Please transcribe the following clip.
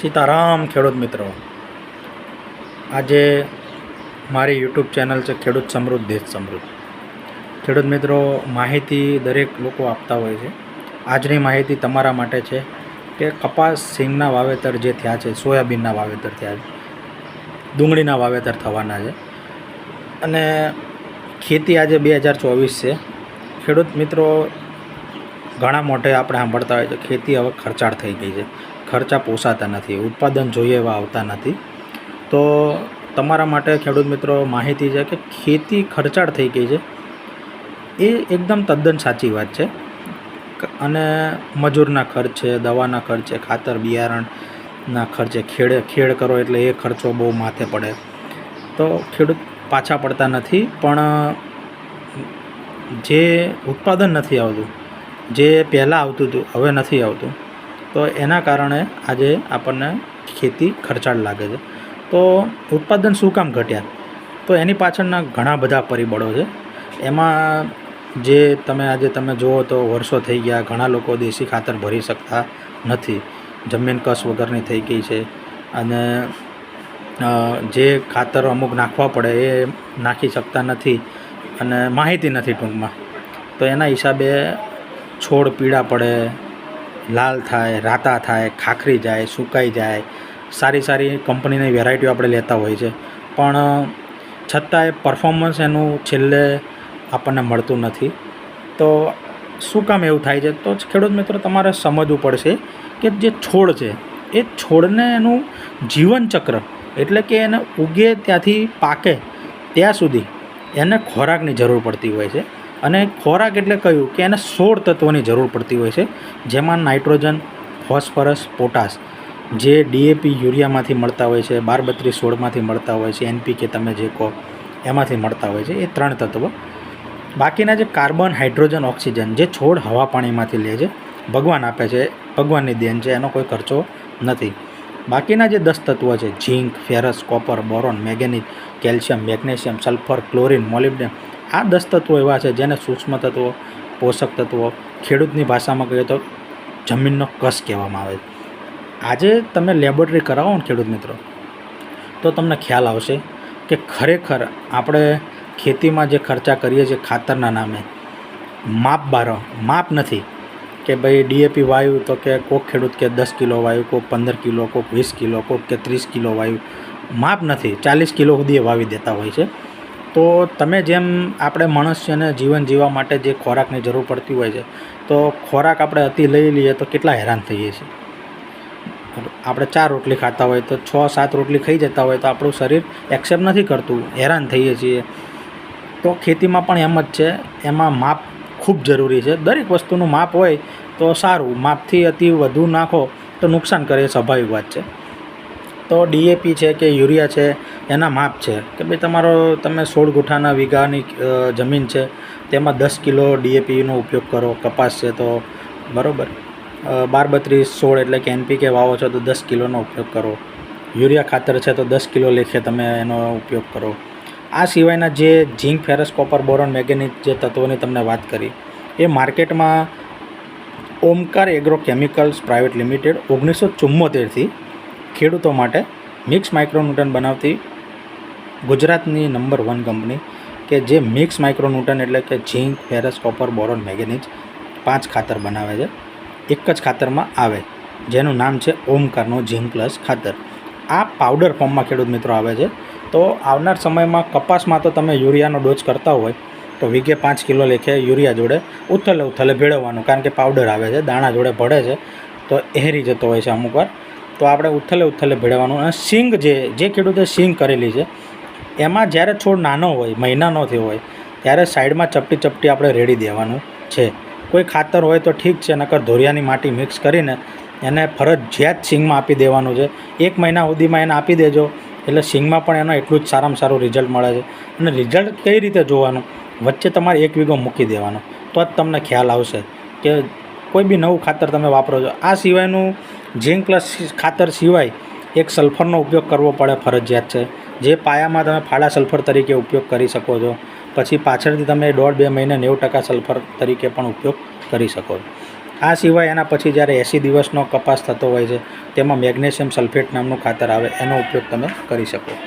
સીતારામ ખેડૂત મિત્રો. આજે મારી યુટ્યુબ ચેનલ છે ખેડૂત સમૃદ્ધ, દેશ સમૃદ્ધ. ખેડૂત મિત્રો, માહિતી દરેક લોકો આપતા હોય છે. આજની માહિતી તમારા માટે છે કે કપાસ સિંગના વાવેતર જે થયા છે, સોયાબીનના વાવેતર થયા છે, ડુંગળીના વાવેતર થવાના છે. અને ખેતી આજે બે હજાર ચોવીસ છે. ખેડૂત મિત્રો, ઘણા મોટે આપણે સાંભળતા હોય છે, ખેતી હવે ખર્ચાળ થઈ ગઈ છે. ખર્ચા પોસાતા નથી, ઉત્પાદન જોઈએ એવા આવતા નથી. તો તમારા માટે ખેડૂત મિત્રો માહિતી છે કે ખેતી ખર્ચાળ થઈ ગઈ છે. એ એકદમ તદ્દન સાચી વાત છે. અને મજૂરના ખર્ચ છે, દવાના ખર્ચ છે, ખાતર બિયારણના ખર્ચે ખેડ ખેડ કરો એટલે એ ખર્ચો બહુ માથે પડે. તો ખેડૂત પાછા પડતા નથી, પણ જે ઉત્પાદન નથી આવતું, જે પહેલાં આવતું હતું, હવે નથી આવતું તો એના કારણે આજે આપણને ખેતી ખર્ચાળ લાગે છે. તો ઉત્પાદન શું કામ ઘટ્યા? તો એની પાછળના ઘણા બધા પરિબળો છે. એમાં જે તમે આજે તમે જુઓ તો વર્ષો થઈ ગયા, ઘણા લોકો દેશી ખાતર ભરી શકતા નથી. જમીન કસ વગરની થઈ ગઈ છે. અને જે ખાતર અમુક નાખવા પડે એ નાખી શકતા નથી અને માહિતી નથી ટૂંકમાં. તો એના હિસાબે છોડ પીળા પડે લાલ થાય, રાતા થાય, ખાખરી જાય, સુકાઈ જાય, સારી સારી કંપનીની વેરાયટીઓ આપણે લેતા હોય છે. પણ, છતાંય પરફોર્મન્સ એનું છેલ્લે આપણને મળતું નથી. તો શું કામ એવું થાય છે? તો ખેડૂત મિત્રો, તમારે સમજવું પડશે કે જે છોડ છે, એ છોડને એનું જીવનચક્ર એટલે કે એને ઉગે ત્યાંથી પાકે ત્યાં સુધી એને ખોરાકની જરૂર પડતી હોય છે. અને ખોરાક એટલે કહ્યું કે એને સોળ તત્વોની જરૂર પડતી હોય છે, જેમાં નાઇટ્રોજન, ફોસ્ફરસ, પોટાશ જે ડીએપી યુરિયામાંથી મળતા હોય છે બાર બત્રીસ સોળમાંથી મળતા હોય છે એનપીકે તમે જે કહો એમાંથી મળતા હોય છે, એ ત્રણ તત્વો. બાકીના જે કાર્બન, હાઇડ્રોજન, ઓક્સિજન જે છોડ હવા પાણીમાંથી લે છે, ભગવાન આપે છે, ભગવાનની દેન છે, એનો કોઈ ખર્ચો નથી. બાકીના જે દસ તત્વો છે, zinc, ferrous, copper, boron manganese calcium, magnesium, sulphur, chlorine molybdenum આ દસ તત્વો એવા છે જેને સૂક્ષ્મ તત્વો, પોષક તત્વો, ખેડૂતની ભાષામાં કહીએ તો જમીનનો કસ કહેવામાં આવે. આજે તમે લેબોરેટરી કરાવો ને ખેડૂત મિત્રો, તો તમને ખ્યાલ આવશે કે ખરેખર આપણે ખેતીમાં જે ખર્ચા કરીએ છીએ ખાતરના નામે, માપ બારો, માપ નથી કે ભાઈ ડીએપી વાયુ તો કે કોક ખેડૂત કે દસ કિલો વાયુ, કોક પંદર કિલો, કોક વીસ કિલો, કોક કે ત્રીસ કિલો વાયુ, માપ નથી, ચાલીસ કિલો સુધી વાવી દેતા હોય છે. તો તમે જેમ આપણે મનુષ્યને જીવન જીવવા માટે જે ખોરાકની જરૂર પડતી હોય છે, તો ખોરાક આપણે અતિ લઈ લઈએ તો કેટલા હેરાન થઈએ છીએ. આપણે ચાર રોટલી ખાતા હોય તો છ સાત રોટલી ખાઈ જતા હોય તો આપણું શરીર એક્સેપ્ટ નથી કરતું, હેરાન થઈએ છીએ. તો ખેતીમાં પણ એમ જ છે, એમાં માપ ખૂબ જરૂરી છે. દરેક વસ્તુનું માપ હોય તો સારું, માપથી અતિ વધુ નાખો તો નુકસાન કરે એ સ્વાભાવિક વાત છે. તો ડીએપી છે કે યુરિયા છે, એના માપ છે કે ભાઈ તમારો, તમે સોળ ગુઠાના વીઘાની જમીન છે, તેમાં દસ કિલો ડીએપીનો ઉપયોગ કરો, કપાસ છે તો, બરાબર. બાર બત્રીસ સોળ એટલે કે એનપીકે વાવો છો તો દસ કિલોનો ઉપયોગ કરો. યુરિયા ખાતર છે તો દસ કિલો લેખે તમે એનો ઉપયોગ કરો. આ સિવાયના જે zinc, ferrous, copper, boron manganese જે તત્વોની તમને વાત કરી, એ માર્કેટમાં Omkar agro chemicals private limited ઓગણીસો ચુમ્મોતેરથી ખેડૂતો માટે મિક્સ માઇક્રોન્યુટન બનાવતી ગુજરાતની નંબર વન કંપની કે જે મિક્સ માઇક્રોન્યુટન એટલે કે zinc, ferrous, copper, boron, manganese પાંચ ખાતર બનાવે છે. એક જ ખાતરમાં આવે. જેનું નામ છે ઓમકારનો ઝીંક પ્લસ ખાતર. આ પાવડર ફોર્મમાં ખેડૂત મિત્રો આવે છે. તો આવનાર સમયમાં કપાસમાં તો તમે યુરિયાનો ડોઝ કરતા હોય તો વીઘે પાંચ કિલો લેખે યુરિયા જોડે ઉથલે ઉથલે ભેળવવાનું કારણ કે પાવડર આવે છે, દાણા જોડે ભળે છે. તો એહરી જતો હોય છે અમુક વાર. તો આપણે ઉથલે ઉથલે ભેળવવાનું અને સિંગ જે જે ખેડૂતે સિંગ કરેલી છે, એમાં જ્યારે છોડ નાનો હોય, મહિનાનો થયો હોય, ત્યારે સાઈડમાં ચપટી ચપટી આપણે રેડી દેવાનું છે. કોઈ ખાતર હોય તો ઠીક છે, નકર ધોરિયાની માટી મિક્સ કરીને એને ફરજિયાત સિંગમાં આપી દેવાનું છે. એક મહિના સુધીમાં એને આપી દેજો. એટલે સિંગમાં પણ એનો એટલું જ સારામાં સારું રિઝલ્ટ મળે છે. અને રિઝલ્ટ કઈ રીતે જોવાનું? વચ્ચે તમારે એક વીઘો મૂકી દેવાનો. તો જ તમને ખ્યાલ આવશે કે કોઈ બી નવું ખાતર તમે વાપરો છો. આ સિવાયનું ઝીંક પ્લસ ખાતર સિવાય એક સલ્ફરનો ઉપયોગ કરવો પડે ફરજિયાત છે. જે પાયામાં તમે ફાળા સલ્ફર તરીકે ઉપયોગ કરી શકો છો. પછી પાછળથી તમે દોઢ બે મહિને નેવું ટકા સલ્ફર તરીકે પણ ઉપયોગ કરી શકો. આ સિવાય એના પછી જ્યારે એંસી દિવસનો કપાસ થતો હોય છે, તેમાં મેગ્નેશિયમ સલ્ફેટ નામનું ખાતર આવે, એનો ઉપયોગ તમે કરી શકો.